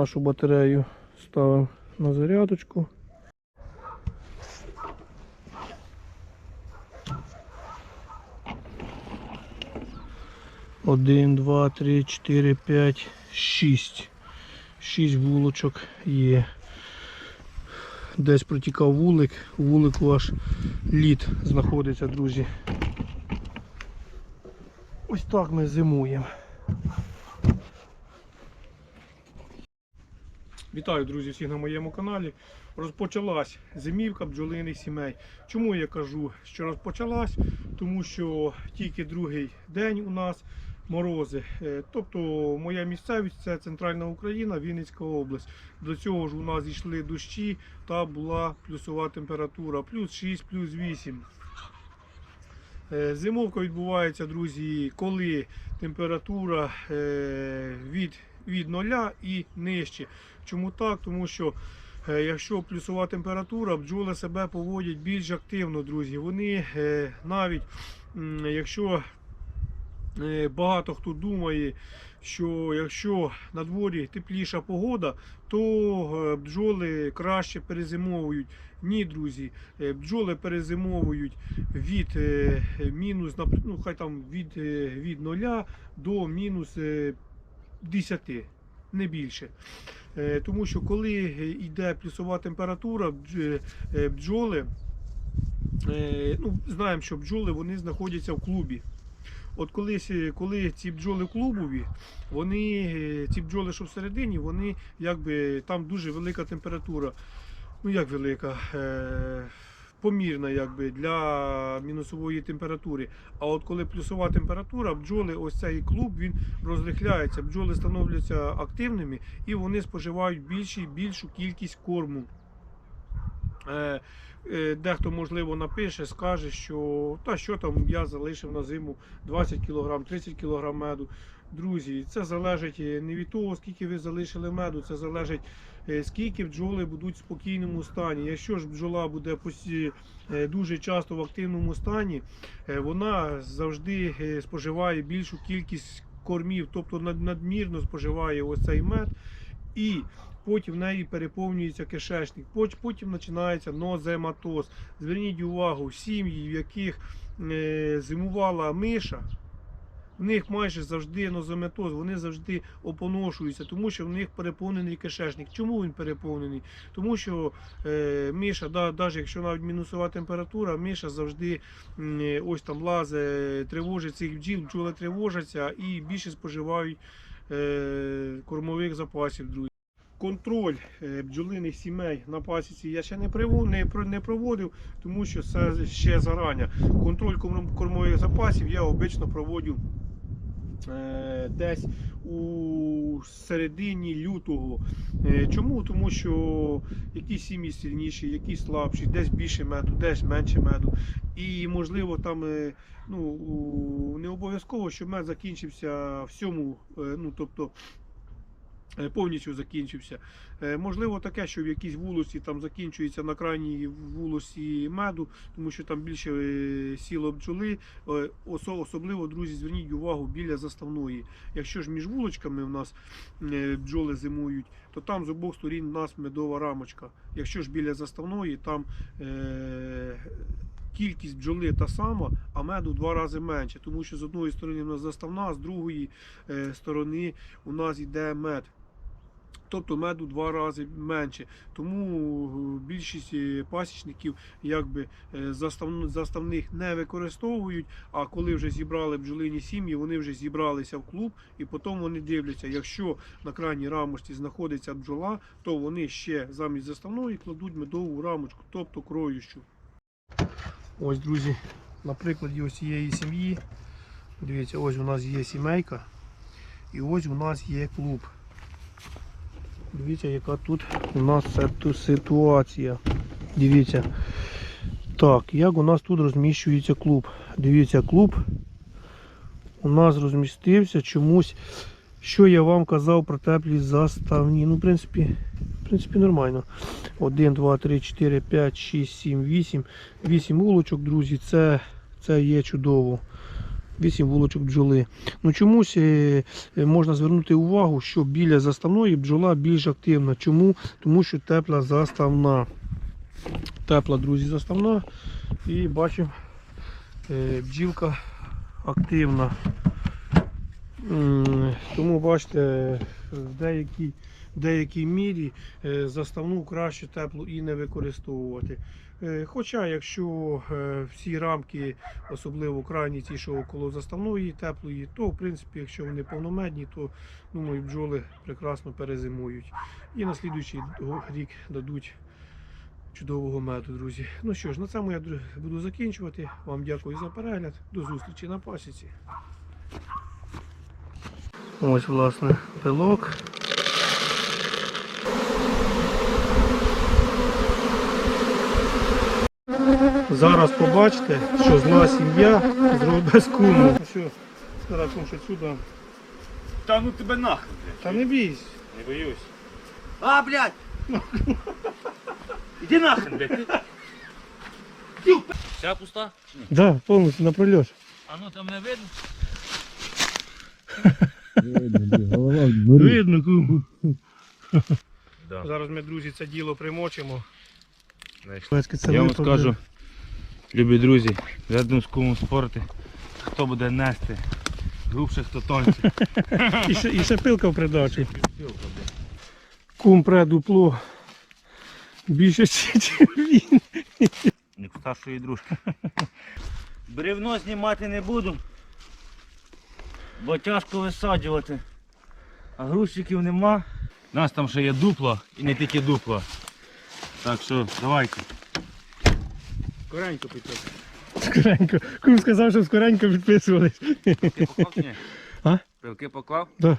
нашу батарею ставимо на зарядочку. Один, два, три, чотири, п'ять, шість. Шість вулочок є. Десь протікав вулик, у аж лід знаходиться, друзі. Ось так ми зимуємо. Вітаю, друзі, всіх на моєму каналі. Розпочалась зимівка бджолиних сімей. Чому я кажу, що розпочалась? Тому що тільки другий день у нас морози. Е, Тобто моя місцевість це центральна Україна, Вінницька область. До цього ж у нас йшли дощі та була плюсова температура, плюс 6, плюс 8. Е, Зимовка відбувається, друзі, коли температура е, від, від 0 і нижче. Чому так? Тому що е, якщо плюсова температура, бджоли себе поводять більш активно, друзі. Вони е, навіть якщо е, багато хто думає, що якщо на дворі тепліша погода, то бджоли краще перезимовують. Ні, друзі, бджоли перезимовують від мінус, ну, хай там від, від 0 до мінус 10, не більше. Е, Тому що коли йде плюсова температура, е, бджоли, е, ну, знаємо, що бджоли вони знаходяться в клубі. От колись, коли ці бджоли клубові, вони, ці бджоли, що всередині, вони якби там дуже велика температура. Ну як велика? Помірна якби для мінусової температури. А от коли плюсова температура, бджоли, ось цей клуб він розрихляється, бджоли становляться активними і вони споживають більшу, більшу кількість корму. Е, е, Дехто, можливо, напише, скаже, що та що там я залишив на зиму 20 кг, 30 кг меду. Друзі, це залежить е, не від того, скільки ви залишили меду, це залежить, е, скільки бджоли будуть в спокійному стані. Якщо ж бджола буде е, дуже часто в активному стані, вона завжди споживає більшу кількість кормів, тобто надмірно споживає ось цей мед. І потім в неї переповнюється кишечник. Потім починається нозематоз. Зверніть увагу, сім'ї, в яких зимувала миша, в них майже завжди нозематоз, вони завжди опоношуються, тому що в них переповнений кишечник. Чому він переповнений? Тому що е, миша, да, навіть якщо навіть мінусова температура, миша завжди е, ось там лазе, тривожить цих бджіл, бджоли тривожаться і більше споживають е, кормових запасів, друзі. Контроль е, бджолиних сімей на пасіці я ще не не проводив, тому що це ще зарання. Контроль корм- кормових запасів я обично проводжу е, десь у середині лютого. Е, Чому? Тому що якісь сім'ї сильніші, якісь слабші, десь більше меду, десь менше меду. І можливо там е, ну, не обов'язково, що мед закінчився всьому, сьому. ну тобто. Е, Повністю закінчився. Е, Можливо, таке, що в якійсь вулиці там закінчується на крайній вулиці меду, тому що там більше е, сіло бджоли. Особливо, друзі, зверніть увагу біля заставної. Якщо ж між вулочками в нас бджоли зимують, то там з обох сторін у нас медова рамочка. Якщо ж біля заставної, там кількість бджоли та сама, а меду в два рази менше. Тому що з одної сторони у нас заставна, а з другої сторони у нас йде мед. Тобто меду два рази менше. Тому е, більшість е, пасічників якби е, застав- заставних не використовують. А коли вже зібрали бджолині сім'ї, вони вже зібралися в клуб, і потім вони дивляться, якщо на крайній рамочці знаходиться бджола, то вони ще замість заставної кладуть медову рамочку, тобто кроющу. Ось, друзі, на прикладі ось цієї сім'ї. Дивіться, ось у нас є сімейка, і ось у нас є клуб. Дивіться, яка тут у нас ситуація. Дивіться. Так, як у нас тут розміщується клуб. Дивіться, клуб у нас розмістився чомусь. Що я вам казав про теплі заставні. Ну, в принципі, в принципі, нормально. 1, 2, 3, 4, 5, 6, 7, 8. 8 вулочок, друзі, це, це є чудово. 8 вулочок бджоли. Ну чомусь е, е, можна звернути увагу, що біля заставної бджола більш активна. Чому? Тому що тепла заставна. Тепла, друзі, заставна. І бачимо, е, бджілка активна. Тому бачите, в деякій, деякій мірі е, заставну краще теплу і не використовувати. Е, Хоча, якщо е, всі рамки, особливо крайні ті, що около заставної теплої, то в принципі, якщо вони повномедні, то думаю, бджоли прекрасно перезимують. І на слідуючий рік дадуть чудового меду, друзі. Ну що ж, на цьому я буду закінчувати. Вам дякую за перегляд. До зустрічі на пасіці. Ось, власне, пилок. Зараз побачите, що зла сім'я зробить без куму. Ну що, зараз кум сюди. Та ну тебе нахрен, блядь. Та не бійся. Не боюсь. А, блядь! Іди нахрен, блядь. Вся пуста? Да, повністю на прольот. А ну там не видно? Голова. Видно, кум. Да. Зараз ми, друзі, це діло примочимо. Я вам скажу, любі друзі, рядом з кумом спорти, хто буде нести, грубше, хто тоньше. І ще, і ще пилка в придачі. Кум пре дупло. Більше, ніж він. Як старшої дружки. Бревно знімати не буду, бо тяжко висаджувати. А грузчиків нема. У нас там ще є дупло і не тільки дупло. Так що давайте. Коренько підписуйте. Скоренько. Кум сказав, що скоренько підписувались. Пилки поклав чи ні? А? Пилки поклав? Да.